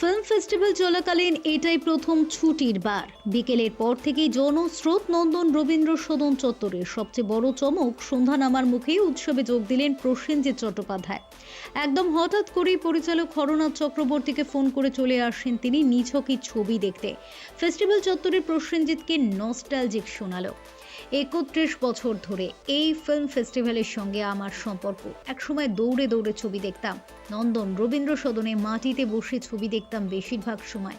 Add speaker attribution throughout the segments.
Speaker 1: Film festival চলাকালীন এটাই প্রথম ছুটির বার। বিকেলের পর থেকেই জনস্রোত নন্দন রবীন্দ্র সদন চত্বরের সবচেয়ে বড় চমক সন্ধ্যা নামার মুখেই উৎসবে যোগ দিলেন প্রসেনজিৎ চট্টোপাধ্যায়। একদম হঠাৎ করেই পরিচালক হরনাথ চক্রবর্তীকে ফোন করে চলে আসেন তিনি, নিছকই ছবি দেখতে। ফেস্টিভ্যাল চত্বরে প্রসেনজিৎকে নস্টালজিক শোনালো। একত্রিশ বছর ধরে এই ফিল্ম ফেস্টিভ্যালের সঙ্গে আমার সম্পর্ক। একসময় দৌড়ে দৌড়ে ছবি দেখতাম। নন্দন রবীন্দ্র সদনে মাটিতে বসে ছবি দেখতাম বেশিরভাগ সময়।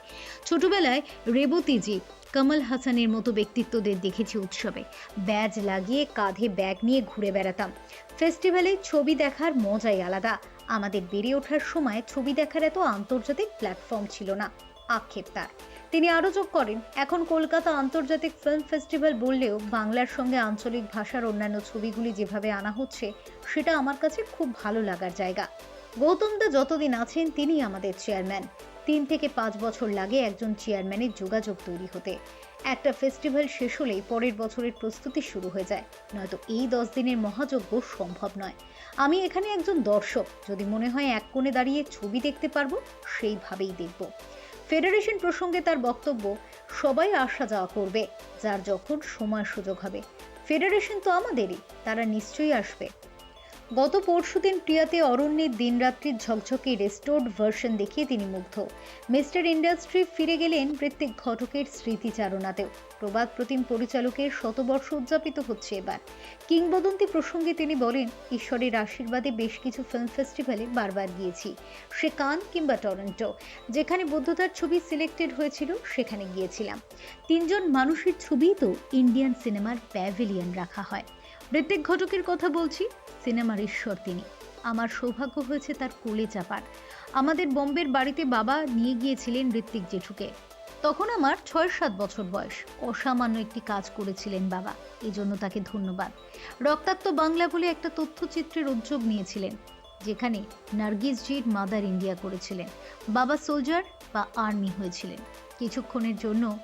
Speaker 1: ছোটবেলায় রেবতীজি কমল হাসানের মতো ব্যক্তিত্বদের দেখেছি উৎসবে। ব্যাজ লাগিয়ে কাঁধে ব্যাগ নিয়ে ঘুরে বেড়াতাম। ফেস্টিভ্যালে ছবি দেখার মজাই আলাদা। আমাদের বেড়ে ওঠার সময় ছবি দেখার এত আন্তর্জাতিক প্ল্যাটফর্ম ছিল না। আক্ষেপ তার। তিনি আরও যোগ করেন, এখন কলকাতা আন্তর্জাতিক ফিল্ম ফেস্টিভ্যাল বললেও বাংলার সঙ্গে আঞ্চলিক ভাষার অন্যান্য ছবিগুলি যেভাবে আনা হচ্ছে, সেটা আমার কাছে খুব ভালো লাগার জায়গা। গৌতম দা যতদিন আছেন তিনি আমাদের চেয়ারম্যান তিন থেকে পাঁচ বছর লাগে একজন চেয়ারম্যানের যোগাযোগ তৈরি হতে। একটা ফেস্টিভ্যাল শেষ হলেই পরের বছরের প্রস্তুতি শুরু হয়ে যায়। নয়তো এই দশ দিনের মহাযজ্ঞ সম্ভব নয়। আমি এখানে একজন দর্শক, যদি মনে হয় এক কোণে দাঁড়িয়ে ছবি দেখতে পারব, সেইভাবেই দেখব। ফেডারেশন প্রসঙ্গে তার বক্তব্য, সবাই আসা যাওয়া করবে, যার যখন সময় সুযোগ হবে। ফেডারেশন তো আমাদেরই, তারা নিশ্চয়ই আসবে। গত পরশুদিন প্রিয়াতে অরণ্যের দিনরাত্রির ঝকঝকে রেস্টোর্ড ভার্সন দেখিয়ে তিনি মুগ্ধ। মিস্টার ইন্ডাস্ট্রি ফিরে গেলেন ঋত্বিক ঘটকের স্মৃতিচারণাতেও। প্রবাদ প্রতিম পরিচালকের শতবর্ষ উদযাপিত হচ্ছে এবার। কিংবদন্তি প্রসঙ্গে তিনি বলেন, ঈশ্বরের আশীর্বাদে বেশ কিছু ফিল্ম ফেস্টিভ্যালে বারবার গিয়েছি। সে কান কিংবা টরন্টো, যেখানে বুদ্ধতার ছবি সিলেক্টেড হয়েছিল, সেখানে গিয়েছিলাম। তিনজন মানুষের ছবিই তো ইন্ডিয়ান সিনেমার প্যাভিলিয়ন রাখা হয়। ঋত্বিক ঘটকের কথা বলছি, সিনেমার ঈশ্বর তিনি। আমার সৌভাগ্য হয়েছে তার কোলে চাপার। আমাদের বোম্বের বাড়িতে বাবা নিয়ে গিয়েছিলেন ঋত্বিক জেঠুকে। তখন আমার ছয় সাত বছর বয়স। অসামান্য একটি কাজ করেছিলেন বাবা। এই জন্য তাকে ধন্যবাদ। রক্তাক্ত বাংলা বলে একটা তথ্যচিত্রের উদ্যোগ নিয়েছিলেন, যেখানে নার্গিসজির মাদার ইন্ডিয়া করেছিলেন। বাবা সোলজার বা আর্মি হয়েছিলেন। কিছুক্ষণের জন্য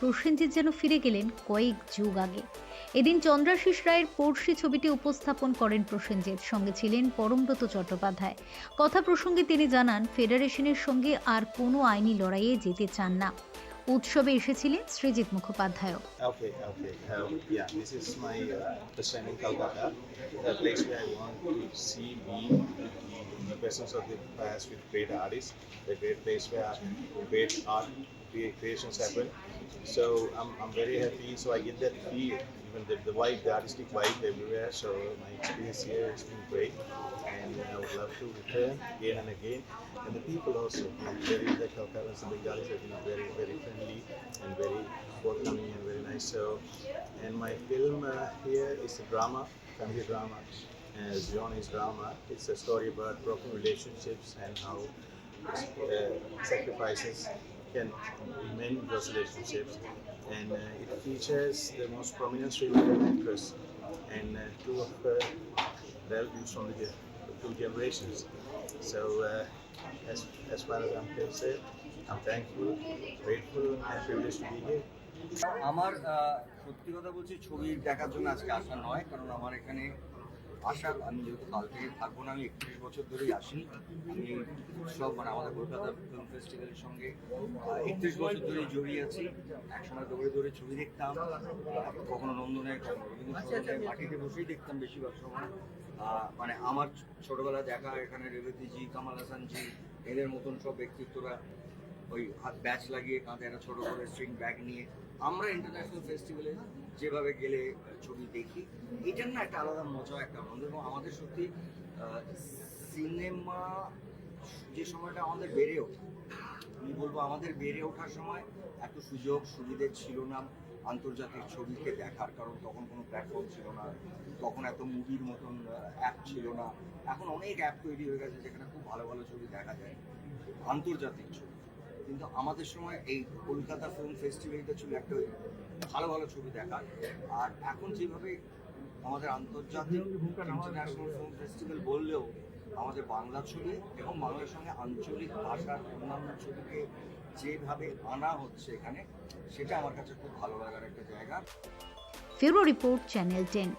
Speaker 1: প্রসেনজিৎ যেন ফিরে গেলেন কয়েক যুগ আগে। এদিন চন্দ্রাশিস রায়ের পড়শি ছবিটি উপস্থাপন করেন প্রসেনজিৎ, সঙ্গে ছিলেন পরমব্রত চট্টোপাধ্যায়। কথা প্রসঙ্গে তিনি জানান, ফেডারেশনের সঙ্গে আর কোনো আইনি লড়াইয়ে যেতে চান না। উৎসবে এসেছিলেন Srijit মুখোপাধ্যায়ও।
Speaker 2: Creations happen. So I'm, I'm very happy. So I get that feel, even the, the vibe, the artistic vibe everywhere. So my experience here has been great, and I would love to return again and again. And the people also, very the Calcuttas and Bengalis have been very, very friendly and very forthcoming and very nice. So, and my film uh, here is a drama, family drama, as genre's drama. It's a story about broken relationships and how uh, sacrifices can mend those relationships. And uh, it features the most prominent Sri Lankan actress and uh, two of her relatives from the two generations. So, uh, as, as far as I'm concerned, I'm thankful, grateful, and privileged to be here.
Speaker 3: আমার সত্যি কথা বলছি ছবি দেখার জন্য আজকে আসা নয় কারণ আমার এখানে আসা আমি যেহেতু কাল থেকে থাকব না, আমি একত্রিশ বছর ধরেই আসি। আমি উৎসব মানে আমাদের কলকাতা ফিল্ম ফেস্টিভ্যালের সঙ্গে একত্রিশ বছর ধরেই জড়িয়ে আছি। একসময় দৌড়ে দৌড়ে ছবি দেখতাম কখনো নন্দনে কখনো মাটিতে বসেই দেখতাম বেশিরভাগ সময়। মানে আমার ছোটবেলা দেখা এখানে রেবতীজি, কামাল হাসানজি, এদের মতন সব ব্যক্তিত্বরা ওই হাত ব্যাচ লাগিয়ে কাঁধে একটা ছোট করে স্ট্রিং ব্যাগ নিয়ে। আমরা ইন্টারন্যাশনাল ফেস্টিভ্যালে যেভাবে গেলে ছবি দেখি, এটার না একটা আলাদা মজা, একটা আনন্দ। এবং আমাদের সত্যি সিনেমা যে সময়টা আমাদের বেড়ে ওঠে, আমি বলব আমাদের বেড়ে ওঠার সময় এত সুযোগ সুবিধে ছিল না আন্তর্জাতিক ছবিকে দেখার, কারণ তখন কোনো প্ল্যাটফর্ম ছিল না, তখন এত মুভির মতন অ্যাপ ছিল না। এখন অনেক অ্যাপ তৈরি হয়ে গেছে যেখানে খুব ভালো ভালো ছবি দেখা যায়। আন্তর্জাতিক ছবি। কিন্তু আমাদের সময় এই কলকাতা ফিল্ম ফেস্টিভ্যালটা ছিল একটা ভালো ভালো ছবি দেখার আর এখন যেভাবে আমাদের আন্তর্জাতিক ইন্টারন্যাশনাল ফিল্ম ফেস্টিভ্যাল বললেও আমাদের বাংলা ছবি এবং বাংলার সঙ্গে আঞ্চলিক ভাষার অন্যান্য ছবিকে যেভাবে আনা হচ্ছে এখানে, সেটা আমার কাছে খুব ভালো লাগার একটা জায়গা।
Speaker 1: ফেরো রিপোর্ট চ্যানেল টেন